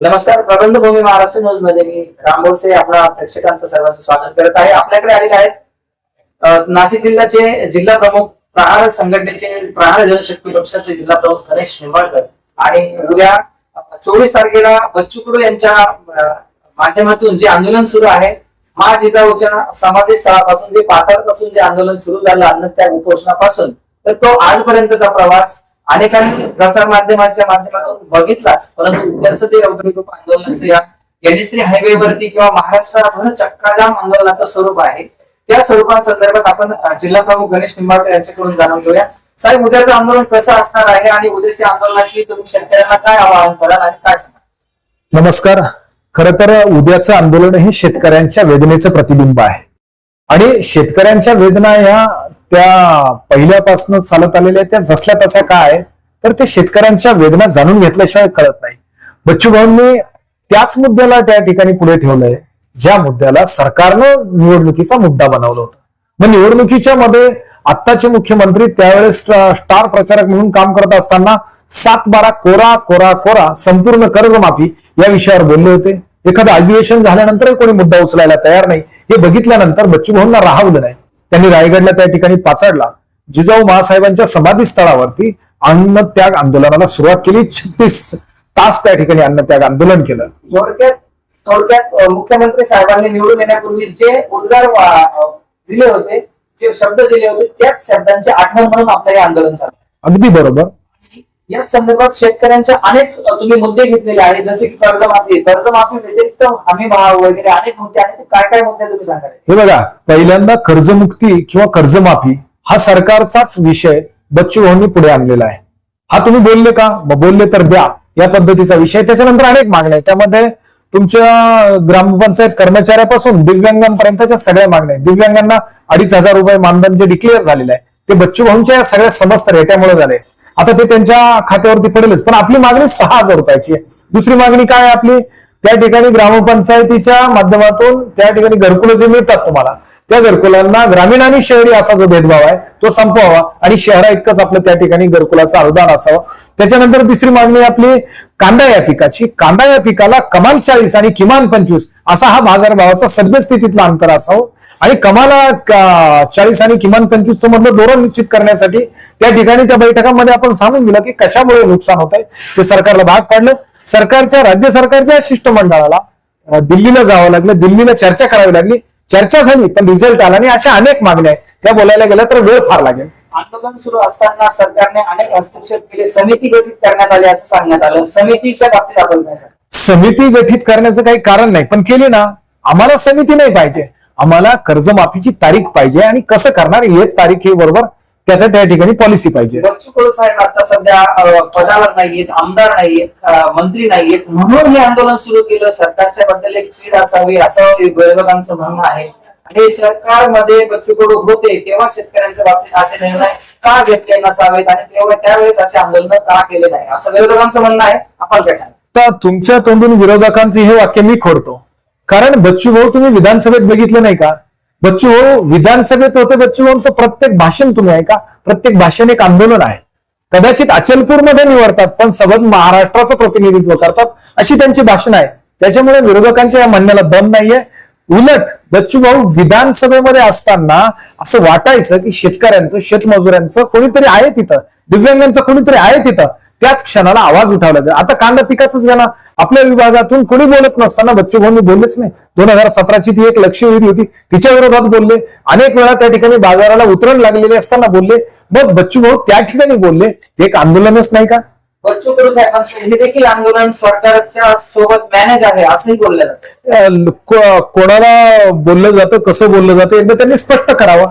नमस्कार प्रबंध भूमी महाराष्ट्र न्यूजमध्ये मी राम बोरसे आपल्या प्रेक्षकांचं सर्वांचं स्वागत करत आहे. आपल्याकडे आलेले आहेत नाशिक जिल्ह्याचे जिल्हा प्रमुख प्रहार संघटनेचे प्रहार जनशक्ती पक्षाचे जिल्हा प्रमुख गणेश निंबाळकर आणि उद्या चोवीस तारखेला बच्चू कडू यांच्या माध्यमातून जे आंदोलन सुरू आहे मा जिजाऊच्या समाधी स्थळापासून जे पाचारपासून जे आंदोलन सुरू झालं अन्नत्याग उपोषणापासून तर तो आजपर्यंतचा प्रवास अनेकांनी प्रसार माध्यमांच्या माध्यमातून बघितलाच परंतु त्यांचं ते रौद्ररूप आंदोलनाचं या हायवे वरती किंवा महाराष्ट्राभर चक्काजाम आंदोलनाचं स्वरूप आहे. त्या स्वरूपासंदर्भात आपण जिल्हा प्रमुख गणेश निंबाळकर यांच्याकडून जाणून घेऊया. साहेब उद्याचं आंदोलन कसं असणार आहे आणि उद्याच्या आंदोलनाची तुम्ही शेतकऱ्यांना काय आवाहन कराल आणि काय सांगाल? नमस्कार. खर तर उद्याचं आंदोलन हे शेतकऱ्यांच्या वेदनेचं प्रतिबिंब आहे. आणि शेतकऱ्यांच्या वेदना ह्या त्या पहिल्यापासून चालत आलेल्या त्या जसल्या तशा काय तर ते शेतकऱ्यांच्या वेदना जाणून घेतल्याशिवाय कळत नाही. बच्चू भाऊंनी त्याच मुद्द्याला त्या ठिकाणी पुढे ठेवलंय ज्या मुद्द्याला सरकारनं निवडणुकीचा मुद्दा बनवला होता. मग निवडणुकीच्या मध्ये आत्ताचे मुख्यमंत्री त्यावेळेस स्टार प्रचारक म्हणून काम करत असताना सात बारा कोरा कोरा कोरा संपूर्ण कर्जमाफी या विषयावर बोलले होते. एखादं अधिवेशन झाल्यानंतर कोणी मुद्दा उचलायला तयार नाही. हे बघितल्यानंतर बच्चू भाऊंना राहवलं नाही. त्यांनी रायगडला त्या ठिकाणी पाचाडला. जिजाऊ महासाहेबांच्या समाधी स्थळावरती अन्नत्याग आंदोलनाला सुरुवात केली. छत्तीस तास त्या ठिकाणी अन्नत्याग आंदोलन केलं. थोडक्यात थोडक्यात मुख्यमंत्री साहेबांनी निवडून येण्यापूर्वी जे उद्गार दिले होते जे शब्द दिले होते त्याच शब्दांची आठवण म्हणून आपलं हे आंदोलन आहे. अगदी बरोबर. याच संदर्भात शेतकऱ्यांच्या अनेक तुम्ही मुद्दे घेतलेले आहेत जसे की कर्जमाफी कर्जमाफी व्यतिरिक्त हमी भाव वगैरे अनेक मुद्दे आहेत. काय काय मुद्दे तुम्ही सांगाल? हे बघा पहिल्यांदा कर्जमुक्ती किंवा कर्जमाफी हा सरकारचाच विषय बच्चू भाऊंनी पुढे आणलेला आहे. हा तुम्ही बोलले का? मग बोलले तर द्या. या पद्धतीचा विषय त्याच्यानंतर अनेक मागण्या आहेत. त्यामध्ये तुमच्या ग्रामपंचायत कर्मचाऱ्यापासून दिव्यांगांपर्यंतच्या सगळ्या मागण्या आहेत. दिव्यांगांना अडीच हजार रुपये मानधन जे डिक्लेअर झालेलं आहे ते बच्चू भाऊंच्या या सगळ्या समस्त रेट्यामुळे झाले. आता ते त्यांच्या खात्यावरती पडेलच. पण आपली मागणी सहा हजार रुपयाची आहे. दुसरी मागणी काय आपली? त्या ठिकाणी ग्रामपंचायतीच्या माध्यमातून त्या ठिकाणी घरकुलं जे मिळतात तुम्हाला त्या घरकुलांना ग्रामीण आणि शहरी असा जो भेदभाव आहे तो संपवावा आणि शहरा इतकंच आपलं त्या ठिकाणी घरकुलाचं अनुदान असावं. त्याच्यानंतर दुसरी मागणी आपली कांदा या पिकाची. कांदा या पिकाला कमाल चाळीस आणि किमान पंचवीस असा हा बाजारभावाचा सद्यस्थितीतला अंतर असावं. आणि कमाला चाळीस आणि किमान पंचवीस मधलं धोरण निश्चित करण्यासाठी त्या ठिकाणी त्या बैठकांमध्ये आपण सांगून दिलं की कशामुळे नुकसान होत आहे ते सरकारला भाग पाडलं. सरकारच्या राज्य सरकारच्या शिष्टमंडळाला दिल्लीला जावं लागलं दिल्लीला चर्चा करावी लागली. चर्चा झाली पण रिझल्ट आला आणि अशा अनेक मागण्या आहेत. त्या बोलायला गेल्या तर वेळ फार लागेल. आंदोलन सुरू असताना सरकारने अनेक हस्तक्षेप केले. समिती गठीत करण्यात आली असं सांगण्यात आलं. समितीच्या बाबतीत आपण? समिती गठीत करण्याचं काही कारण नाही पण केली ना. आम्हाला समिती नाही पाहिजे. आम्हाला कर्जमाफीची तारीख पाहिजे आणि कसं करणार? हे तारीख हे बरोबर त्याच्या त्या ठिकाणी पॉलिसी पाहिजे. बच्चू कडू साहेब आता सध्या पदावर नाहीयेत आमदार नाहीयेत मंत्री नाहीयेत. म्हणून हे आंदोलन सुरू केलं. सरकारच्या बद्दल एक चीड असावी असं विरोधकांचं म्हणणं आहे. आणि सरकारमध्ये बच्चू कडू होते तेव्हा शेतकऱ्यांच्या बाबतीत असे निर्णय का घेतले नसावेत? आणि तेव्हा त्यावेळेस असे आंदोलन का केले नाही? असं विरोधकांचं म्हणणं आहे. आपण काय सांगा? तर तुमच्या तोंडून विरोधकांचे हे वाक्य मी खोडतो. कारण बच्चू भाऊ तुम्ही विधानसभेत बघितलं नाही का? बच्चू हो, विधानसभेत होते बच्चू भाऊंचं प्रत्येक भाषण तुम्ही ऐका. प्रत्येक भाषण एक आंदोलन आहे. कदाचित अचलपूरमध्ये निवडतात पण सबंध महाराष्ट्राचं प्रतिनिधित्व करतात अशी त्यांची भाषण आहे. त्याच्यामुळे विरोधकांच्या या म्हणण्याला दम नाहीये. उलट बच्चूभाऊ विधानसभेमध्ये असताना असं वाटायचं की शेतकऱ्यांचं शेतमजुरांचं कोणीतरी आहे तिथं. दिव्यांगांचं कोणीतरी आहे तिथं. त्याच क्षणाला आवाज उठावला जाईल. आता कांदा पिकाचंच घ्या ना. आपल्या विभागातून कोणी बोलत नसताना बच्चूभाऊंनी बोललेच नाही. दोन हजार सतराची ती एक लक्षवेधी होती. तिच्या विरोधात बोलले. अनेक वेळा त्या ठिकाणी बाजाराला उतरण लागलेले असताना बोलले. मग बच्चूभाऊ त्या ठिकाणी बोलले. ते एक आंदोलनच नाही का? बच्चू कडू साहेबांचं हे देखील आंदोलन सरकारच्या सोबत मॅनेज आहे असंही बोललं जातं कोणाला बोललं जातं कसं बोललं जातं एकदा त्यांनी स्पष्ट करावं।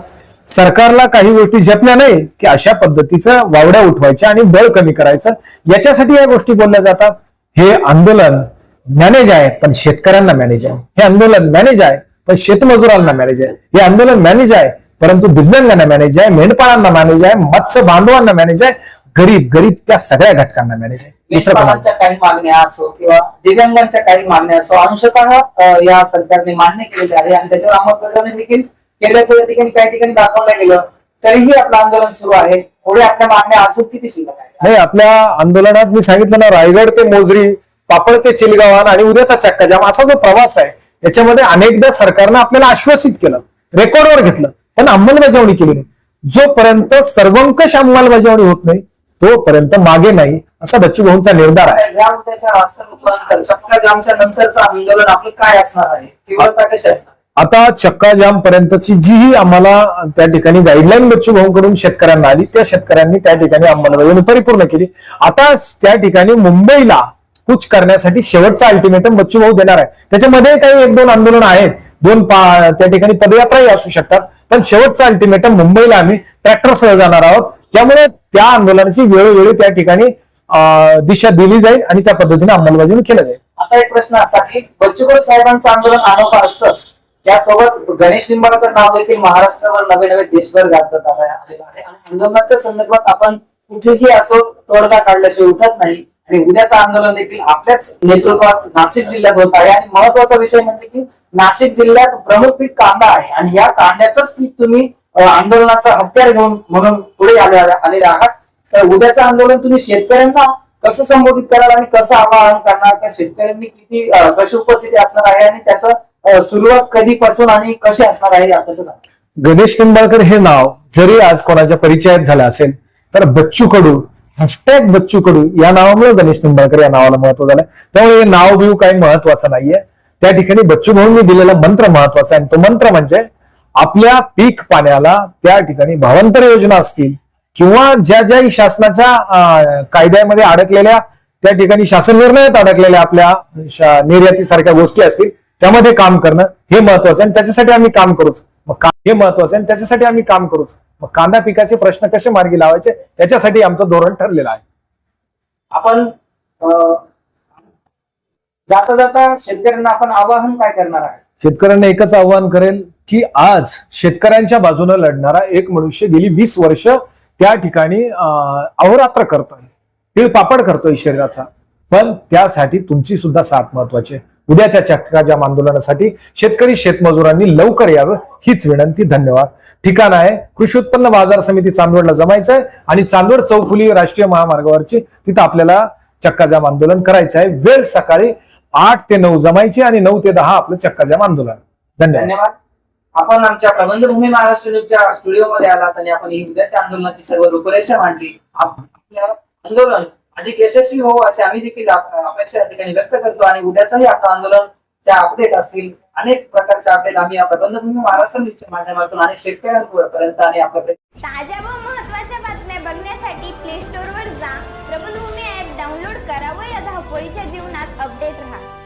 सरकारला काही गोष्टी झेपल्या नाही की अशा पद्धतीचा वावड्या उठवायच्या आणि बळ कमी करायचं याच्यासाठी या गोष्टी बोलल्या जातात. हे आंदोलन मॅनेज आहे पण शेतकऱ्यांना मॅनेज आहे. हे आंदोलन मॅनेज आहे पण शेतमजुरांना मॅनेज आहे. हे आंदोलन मॅनेज आहे परंतु दिव्यांगांना मॅनेज आहे मेंढपाळांना मॅनेज आहे मत्स्य बांधवांना मॅनेज आहे. गरीब गरीब त्या सगळ्या घटकांना मॅनेज आहे. दुसरं कोणाला? काही मागण्या असो किंवा दिव्यांगांच्या काही मागण्या असो अंशतः अ, या सरकारने मान्य केलेले आहे आणि त्याच्यावर अंमलबजावणी देखील केल्याचं या ठिकाणी काही ठिकाणी दाखवलं गेलं तरीही आपलं आंदोलन सुरू आहे. पुढे आपल्या मागण्या अजून किती शिल्लक आहे नाही आपल्या आंदोलनात मी सांगितलं ना रायगड ते मोजरी पापड ते चिलगावान आणि उद्याचा चक्का जाम असा जो प्रवास आहे याच्यामध्ये अनेकदा सरकारनं आपल्याला आश्वासित केलं रेकॉर्डवर घेतलं पण अंमलबजावणी केली नाही. जोपर्यंत सर्वंकष अंमलबजावणी होत नाही तोपर्यंत मागे नाही असा बच्चू भाऊंचा निर्धार आहे. या मुद्द्याच्या वास्तव रूपांतर चक्का जामच्या नंतरचं आंदोलन आपलं काय असणार आहे? तीव्रता कशी असणार? आता चक्का जाम पर्यंतची जीही आम्हाला त्या ठिकाणी गाईडलाईन बच्चू भाऊंकडून शेतकऱ्यांना आली. त्या शेतकऱ्यांनी त्या ठिकाणी अंमलबजावणी परिपूर्ण केली. आता त्या ठिकाणी मुंबईला कूच करण्यासाठी शेवटचा अल्टिमेटम बच्चूभाऊ देणार आहे. त्याच्यामध्ये काही एक दोन आंदोलन आहेत. दोन त्या ठिकाणी पदयात्राही असू शकतात. पण शेवटचा अल्टिमेटम मुंबईला आम्ही ट्रॅक्टरसह जाणार आहोत. त्यामुळे त्या आंदोलनाची वेळोवेळी त्या ठिकाणी दिशा दिली जाईल आणि त्या पद्धतीने अंमलबजावणी केलं जाईल. आता एक प्रश्न असा की बच्चूभाऊ साहेबांचं आंदोलन अनोखा असतंच. त्यासोबत गणेश निंबाळकर नाव देखील महाराष्ट्रावर नवे नवे देशभर गाजत आलेलं आहे. आणि आंदोलनाच्या संदर्भात आपण कुठेही असो तोडगा काढल्याशिवाय उठत नाही. आणि उद्याचं आंदोलन देखील आपल्याच नेतृत्वात नाशिक जिल्ह्यात होत आहे. आणि महत्त्वाचा विषय म्हणजे की नाशिक जिल्ह्यात प्रमुख पीक कांदा आहे. आणि या कांद्याचंच पीक तुम्ही आंदोलनाचा हत्यार घेऊन म्हणून पुढे आलेले आहात. तर उद्याचं आंदोलन तुम्ही शेतकऱ्यांना कसं संबोधित कराल आणि कसं आवाहन करणार? त्या शेतकऱ्यांनी किती कशी उपस्थिती असणार आहे आणि त्याचं सुरुवात कधीपासून आणि कशी असणार आहे कसं गणेश निंबाळकर हे नाव जरी आज कोणाच्या परिचयात झालं असेल तर बच्चू कडू हॅशटॅग बच्चू कडू या नावामुळे गणेश निंबाळकर या नावाला महत्त्व झालं त्यामुळे हे नाव बिव काही महत्वाचं नाहीये. त्या ठिकाणी बच्चू भाऊंनी दिलेला मंत्र महत्त्वाचा आहे. आणि तो मंत्र म्हणजे आपल्या पीक पाण्याला त्या ठिकाणी भावांतर योजना असतील किंवा ज्या ज्या शासनाच्या कायद्यामध्ये अडकलेल्या त्या ठिकाणी शासन निर्णयात अडकलेल्या आपल्या निर्यातीसारख्या गोष्टी असतील त्यामध्ये काम करणं हे महत्वाचं आहे. आणि त्याच्यासाठी आम्ही काम करूच. मग हे महत्वाचं आहे. आणि त्याच्यासाठी आम्ही काम करूच. मग कांदा पिकाचे प्रश्न कसे मार्गी लावायचे याच्यासाठी आमचं धोरण ठरलेलं आहे. आपण अं, जाता जाता शेतकऱ्यांना आपण आवाहन काय करणार आहे? शेतकऱ्यांना एकच आव्हान करेल की आज शेतकऱ्यांच्या बाजूने लढणारा एक मनुष्य गेली वीस वर्ष त्या ठिकाणी अहोरात्र करतोय. तीळ पापड करतोय शरीराचा. पण त्यासाठी तुमची सुद्धा साथ महत्वाची आहे. उद्याच्या चक्काजाम आंदोलनासाठी शेतकरी शेतमजुरांनी लवकर यावं हीच विनंती धन्यवाद. ठिकाण आहे कृषी उत्पन्न बाजार समिती चांदवडला जमायचं आहे आणि चांदवड चौफुली राष्ट्रीय महामार्गावरची तिथं आपल्याला चक्काजाम आंदोलन करायचं आहे. वेळ सकाळी आठ ते नऊ जमायची आणि नऊ ते दहा आपलं चक्काजाम आंदोलन. धन्यवाद. धन्यवाद. आपण आमच्या प्रबंधभूमी महाराष्ट्र न्यूजच्या स्टुडिओमध्ये आलात आणि आपण ही उद्याच्या आंदोलनाची सर्व रूपरेषा मांडली. आपलं आंदोलन अधिक यशस्वी हो असे आम्ही देखील अपेक्षा या ठिकाणी व्यक्त करतो आणि उद्याचंही आपलं आंदोलनच्या अपडेट असतील. अनेक प्रकारचे अपडेट आम्ही या प्रबंधभूमी महाराष्ट्र न्यूजच्या माध्यमातून अनेक शेतकऱ्यांपर्यंत आणि आपल्या ताज्या व महत्त्वाच्या बातम्या बघण्यासाठी प्ले स्टोर वर जा. प्रबलभूमी ऍप डाउनलोड करा व या धावपळीच्या जीवनात अपडेट राहा.